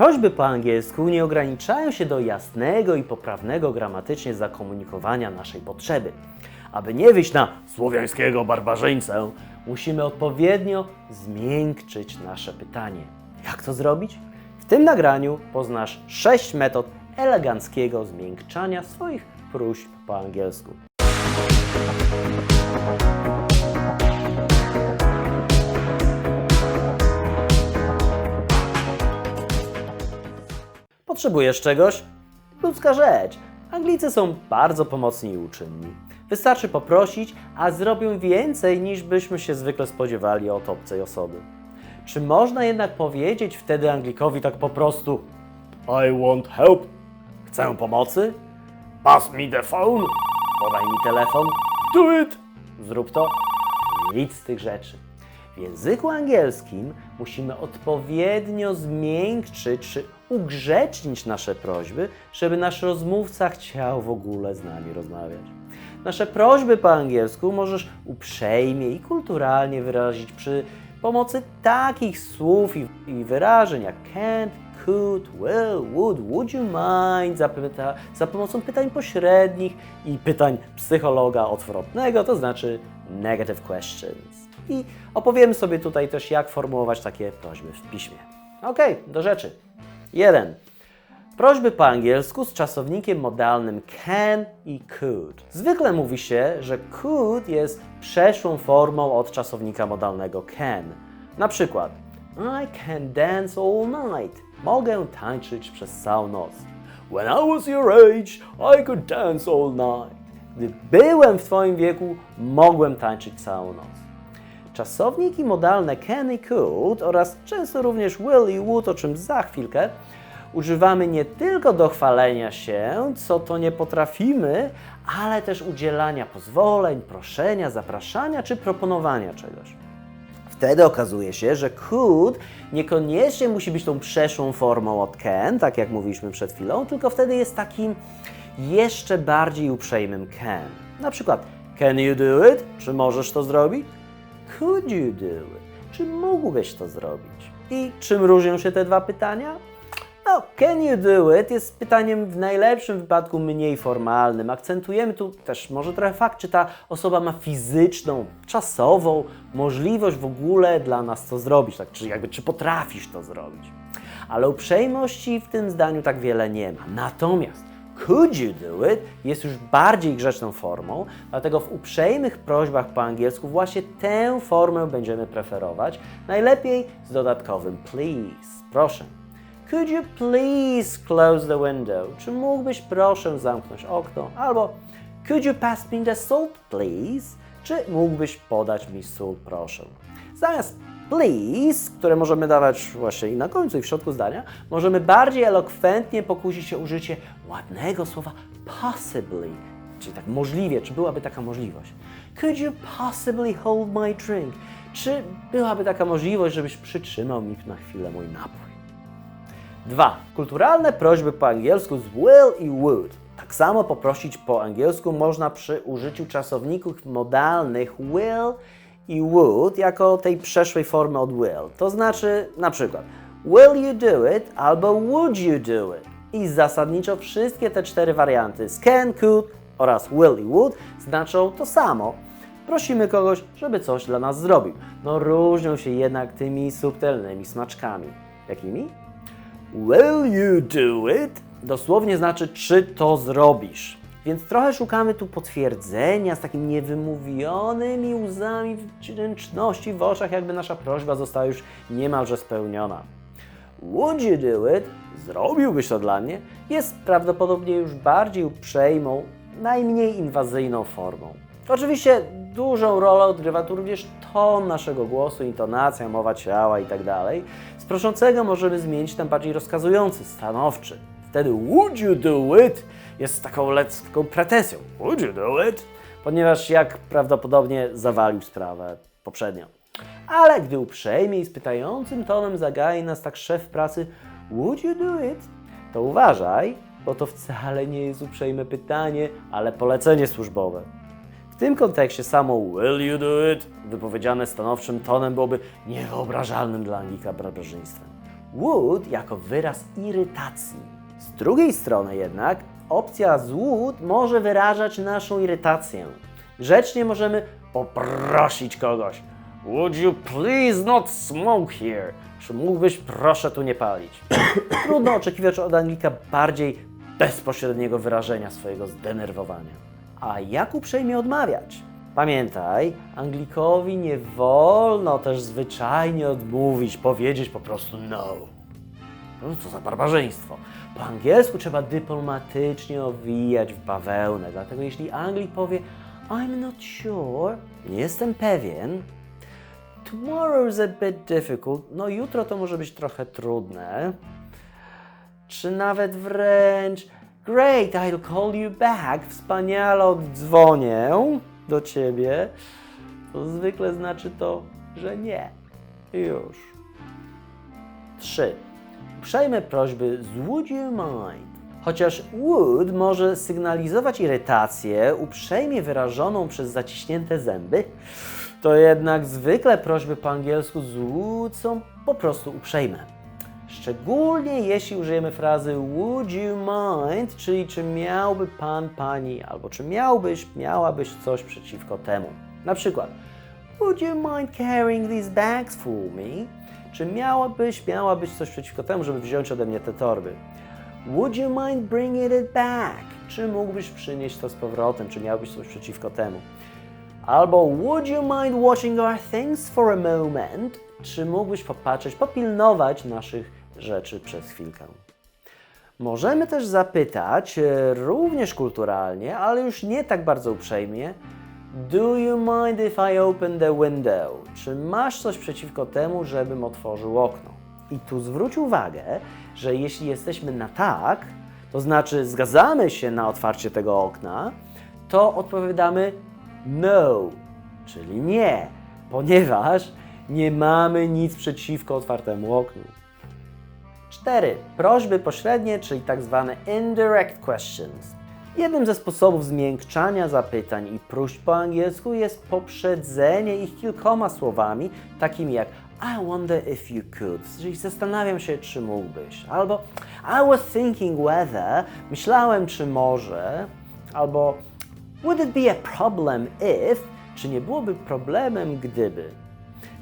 Prośby po angielsku nie ograniczają się do jasnego i poprawnego gramatycznie zakomunikowania naszej potrzeby. Aby nie wyjść na słowiańskiego barbarzyńcę, musimy odpowiednio zmiękczyć nasze pytanie. Jak to zrobić? W tym nagraniu poznasz 6 metod eleganckiego zmiękczania swoich próśb po angielsku. Potrzebujesz czegoś? Ludzka rzecz. Anglicy są bardzo pomocni i uczynni. Wystarczy poprosić, a zrobią więcej niż byśmy się zwykle spodziewali od obcej osoby. Czy można jednak powiedzieć wtedy Anglikowi tak po prostu I want help? Chcę pomocy? Pass me the phone. Podaj mi telefon. Do it. Zrób to. Nic z tych rzeczy. W języku angielskim musimy odpowiednio zmiękczyć czy ugrzecznić nasze prośby, żeby nasz rozmówca chciał w ogóle z nami rozmawiać. Nasze prośby po angielsku możesz uprzejmie i kulturalnie wyrazić przy pomocy takich słów i, wyrażeń jak can't, could, will, would, would you mind, za, pyta, za pomocą pytań pośrednich i pytań psychologa odwrotnego, to znaczy negative questions. I opowiemy sobie tutaj też, jak formułować takie prośby w piśmie. Okej, do rzeczy. 1. Prośby po angielsku z czasownikiem modalnym can i could. Zwykle mówi się, że could jest przeszłą formą od czasownika modalnego can. Na przykład I can dance all night. Mogę tańczyć przez całą noc. When I was your age, I could dance all night. Gdy byłem w Twoim wieku, mogłem tańczyć całą noc. Czasowniki modalne can i could oraz często również will i would, o czym za chwilkę, używamy nie tylko do chwalenia się, co to nie potrafimy, ale też udzielania pozwoleń, proszenia, zapraszania czy proponowania czegoś. Wtedy okazuje się, że could niekoniecznie musi być tą przeszłą formą od can, tak jak mówiliśmy przed chwilą, tylko wtedy jest takim jeszcze bardziej uprzejmym can. Na przykład, can you do it? Czy możesz to zrobić? Could you do it? Czy mógłbyś to zrobić? I czym różnią się te dwa pytania? No, can you do it jest pytaniem w najlepszym wypadku mniej formalnym. Akcentujemy tu też może trochę fakt, czy ta osoba ma fizyczną, czasową możliwość w ogóle dla nas to zrobić, tak, czy jakby czy potrafisz to zrobić. Ale uprzejmości w tym zdaniu tak wiele nie ma. Natomiast could you do it jest już bardziej grzeczną formą, dlatego w uprzejmych prośbach po angielsku właśnie tę formę będziemy preferować. Najlepiej z dodatkowym please. Proszę. Could you please close the window? Czy mógłbyś proszę zamknąć okno? Albo Could you pass me the salt, please? Czy mógłbyś podać mi sól, proszę? Zamiast please, które możemy dawać właśnie i na końcu, i w środku zdania, możemy bardziej elokwentnie pokusić się o użycie ładnego słowa possibly, czyli tak możliwie, czy byłaby taka możliwość. Could you possibly hold my drink? Czy byłaby taka możliwość, żebyś przytrzymał mi na chwilę mój napój? 2. Kulturalne prośby po angielsku z will i would. Tak samo poprosić po angielsku można przy użyciu czasowników modalnych will i would jako tej przeszłej formy od will. To znaczy na przykład will you do it albo would you do it. I zasadniczo wszystkie te cztery warianty can, could oraz will i would znaczą to samo. Prosimy kogoś, żeby coś dla nas zrobił. No różnią się jednak tymi subtelnymi smaczkami. Jakimi? Will you do it? Dosłownie znaczy, czy to zrobisz. Więc trochę szukamy tu potwierdzenia z takim niewymówionymi łzami wdzięczności w oczach, jakby nasza prośba została już niemalże spełniona. Would you do it? Zrobiłbyś to dla mnie? Jest prawdopodobnie już bardziej uprzejmą, najmniej inwazyjną formą. Oczywiście dużą rolę odgrywa tu również ton naszego głosu, intonacja, mowa ciała itd. Z proszącego możemy zmienić ten bardziej rozkazujący, stanowczy. Wtedy would you do it jest taką lekką pretensją. Would you do it? Ponieważ jak prawdopodobnie zawalił sprawę poprzednio. Ale gdy uprzejmie i z pytającym tonem zagaje nas tak szef pracy Would you do it? To uważaj, bo to wcale nie jest uprzejme pytanie, ale polecenie służbowe. W tym kontekście samo will you do it, wypowiedziane stanowczym tonem, byłoby niewyobrażalnym dla Anglika barbarzyństwem. would jako wyraz irytacji. Z drugiej strony jednak opcja z would może wyrażać naszą irytację. Grzecznie możemy poprosić kogoś. Would you please not smoke here? Czy mógłbyś proszę tu nie palić? Trudno oczekiwać od Anglika bardziej bezpośredniego wyrażenia swojego zdenerwowania. A jak uprzejmie odmawiać? Pamiętaj, Anglikowi nie wolno też zwyczajnie odmówić, powiedzieć po prostu no. No co za barbarzyństwo. Po angielsku trzeba dyplomatycznie owijać w bawełnę, dlatego jeśli Anglik powie I'm not sure, nie jestem pewien, tomorrow's a bit difficult, no jutro to może być trochę trudne, czy nawet wręcz great, I'll call you back, wspaniale oddzwonię do ciebie, to zwykle znaczy to, że nie. Już. 3. Uprzejme prośby z would you mind. Chociaż would może sygnalizować irytację uprzejmie wyrażoną przez zaciśnięte zęby, to jednak zwykle prośby po angielsku z would są po prostu uprzejme. Szczególnie jeśli użyjemy frazy would you mind, czyli czy miałby pan, pani, albo czy miałbyś, miałabyś coś przeciwko temu. Na przykład, would you mind carrying these bags for me? Czy miałabyś, miałabyś coś przeciwko temu, żeby wziąć ode mnie te torby? Would you mind bringing it back? Czy mógłbyś przynieść to z powrotem? Czy miałbyś coś przeciwko temu? Albo would you mind watching our things for a moment? Czy mógłbyś popatrzeć, popilnować naszych rzeczy przez chwilkę? Możemy też zapytać, e, również kulturalnie, ale już nie tak bardzo uprzejmie, Do you mind if I open the window? Czy masz coś przeciwko temu, żebym otworzył okno? I tu zwróć uwagę, że jeśli jesteśmy na tak, to znaczy zgadzamy się na otwarcie tego okna, to odpowiadamy no, czyli nie, ponieważ nie mamy nic przeciwko otwartemu oknu. 4. Prośby pośrednie, czyli tak zwane indirect questions. Jednym ze sposobów zmiękczania zapytań i próśb po angielsku jest poprzedzenie ich kilkoma słowami, takimi jak I wonder if you could, czyli zastanawiam się, czy mógłbyś, albo I was thinking whether, myślałem, czy może, albo Would it be a problem if, czy nie byłoby problemem, gdyby.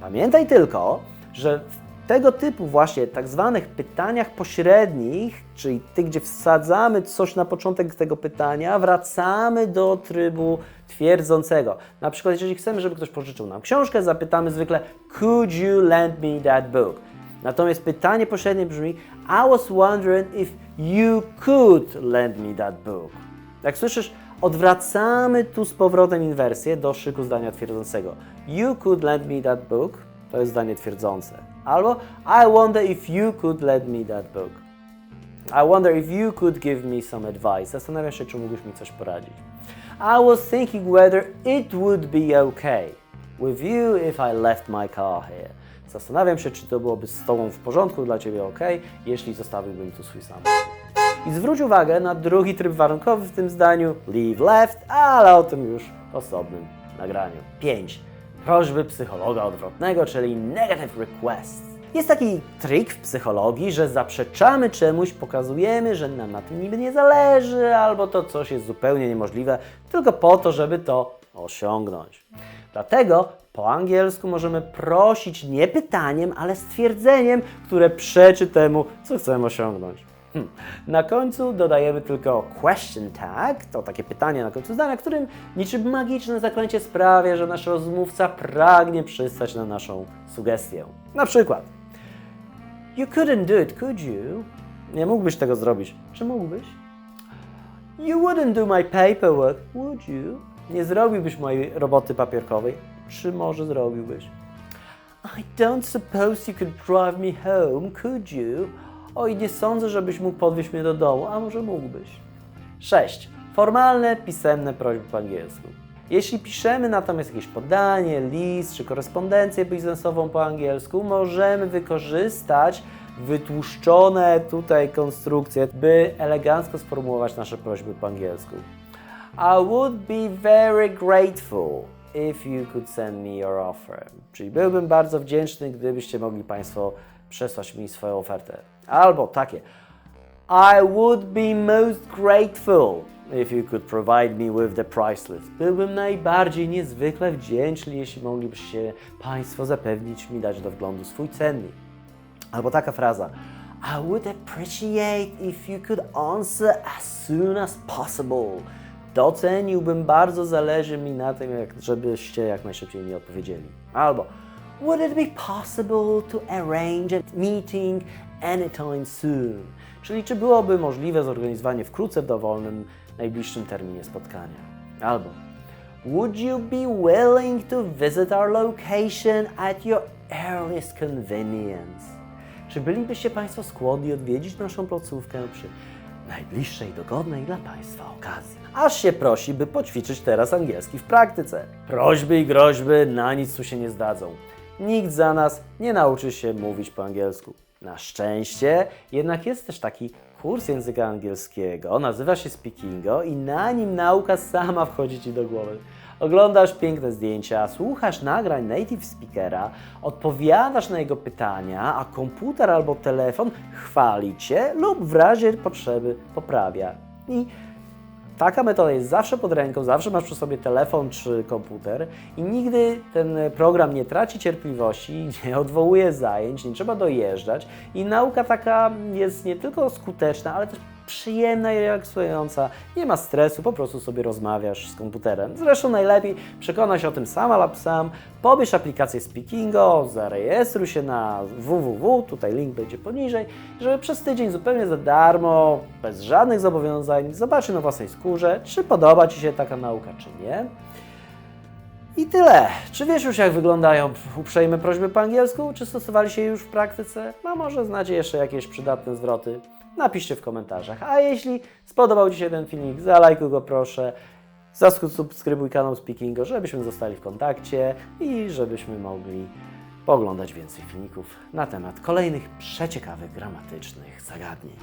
Pamiętaj tylko, że w tego typu właśnie tak zwanych pytaniach pośrednich, czyli tych, gdzie wsadzamy coś na początek tego pytania, wracamy do trybu twierdzącego. Na przykład, jeżeli chcemy, żeby ktoś pożyczył nam książkę, zapytamy zwykle Could you lend me that book? Natomiast pytanie pośrednie brzmi I was wondering if you could lend me that book. Jak słyszysz, odwracamy tu z powrotem inwersję do szyku zdania twierdzącego. You could lend me that book to jest zdanie twierdzące. Albo I wonder if you could lend me that book. I wonder if you could give me some advice. Zastanawiam się, czy mógłbyś mi coś poradzić. I was thinking whether it would be okay with you if I left my car here. Zastanawiam się, czy to byłoby z Tobą w porządku, dla Ciebie ok, jeśli zostawiłbym tu swój samochód. I zwróć uwagę na drugi tryb warunkowy w tym zdaniu, leave left, ale o tym już w osobnym nagraniu. 5. Prośby psychologa odwrotnego, czyli negative requests. Jest taki trik w psychologii, że zaprzeczamy czemuś, pokazujemy, że nam na tym niby nie zależy, albo to coś jest zupełnie niemożliwe, tylko po to, żeby to osiągnąć. Dlatego po angielsku możemy prosić nie pytaniem, ale stwierdzeniem, które przeczy temu, co chcemy osiągnąć. Na końcu dodajemy tylko question tag, to takie pytanie na końcu zdania, którym niczym magiczne zaklęcie sprawia, że nasz rozmówca pragnie przystać na naszą sugestię. Na przykład You couldn't do it, could you? Nie mógłbyś tego zrobić. Czy mógłbyś? You wouldn't do my paperwork, would you? Nie zrobiłbyś mojej roboty papierkowej. Czy może zrobiłbyś? I don't suppose you could drive me home, could you? Oj, nie sądzę, żebyś mógł podwieźć mnie do domu, a może mógłbyś. 6. Formalne, pisemne prośby po angielsku. Jeśli piszemy natomiast jakieś podanie, list czy korespondencję biznesową po angielsku, możemy wykorzystać wytłuszczone tutaj konstrukcje, by elegancko sformułować nasze prośby po angielsku. I would be very grateful if you could send me your offer. Czyli byłbym bardzo wdzięczny, gdybyście mogli Państwo przesłać mi swoją ofertę. Albo takie. I would be most grateful if you could provide me with the price list. Byłbym najbardziej niezwykle wdzięczny, jeśli moglibyście Państwo zapewnić mi dać do wglądu swój cennik. Albo taka fraza. I would appreciate if you could answer as soon as possible. Doceniłbym, bardzo zależy mi na tym, jak, żebyście jak najszybciej mi odpowiedzieli. Albo Would it be possible to arrange a meeting anytime soon? Czyli czy byłoby możliwe zorganizowanie wkrótce w dowolnym, najbliższym terminie spotkania? Albo Would you be willing to visit our location at your earliest convenience? Czy bylibyście Państwo skłonni odwiedzić naszą placówkę przy najbliższej, dogodnej dla Państwa okazji? Aż się prosi, by poćwiczyć teraz angielski w praktyce. Prośby i groźby na nic tu się nie zdadzą. Nikt za nas nie nauczy się mówić po angielsku. Na szczęście jednak jest też taki kurs języka angielskiego, nazywa się Speakingo i na nim nauka sama wchodzi Ci do głowy. Oglądasz piękne zdjęcia, słuchasz nagrań native speakera, odpowiadasz na jego pytania, a komputer albo telefon chwali Cię lub w razie potrzeby poprawia. I Taka metoda jest zawsze pod ręką, zawsze masz przy sobie telefon czy komputer i nigdy ten program nie traci cierpliwości, nie odwołuje zajęć, nie trzeba dojeżdżać i nauka taka jest nie tylko skuteczna, ale też przyjemna i relaksująca. Nie ma stresu, po prostu sobie rozmawiasz z komputerem. Zresztą najlepiej przekona się o tym sama lub sam. Pobierz aplikację Speakingo, zarejestruj się na www, tutaj link będzie poniżej, żeby przez tydzień zupełnie za darmo, bez żadnych zobowiązań, zobaczyć na własnej skórze, czy podoba Ci się taka nauka, czy nie. I tyle. Czy wiesz już, jak wyglądają uprzejme prośby po angielsku? Czy stosowali się już w praktyce? No może znacie jeszcze jakieś przydatne zwroty? Napiszcie w komentarzach. A jeśli spodobał Ci się ten filmik, zalajkuj go proszę. Zasubskrybuj kanał Speakingo, żebyśmy zostali w kontakcie i żebyśmy mogli pooglądać więcej filmików na temat kolejnych przeciekawych gramatycznych zagadnień.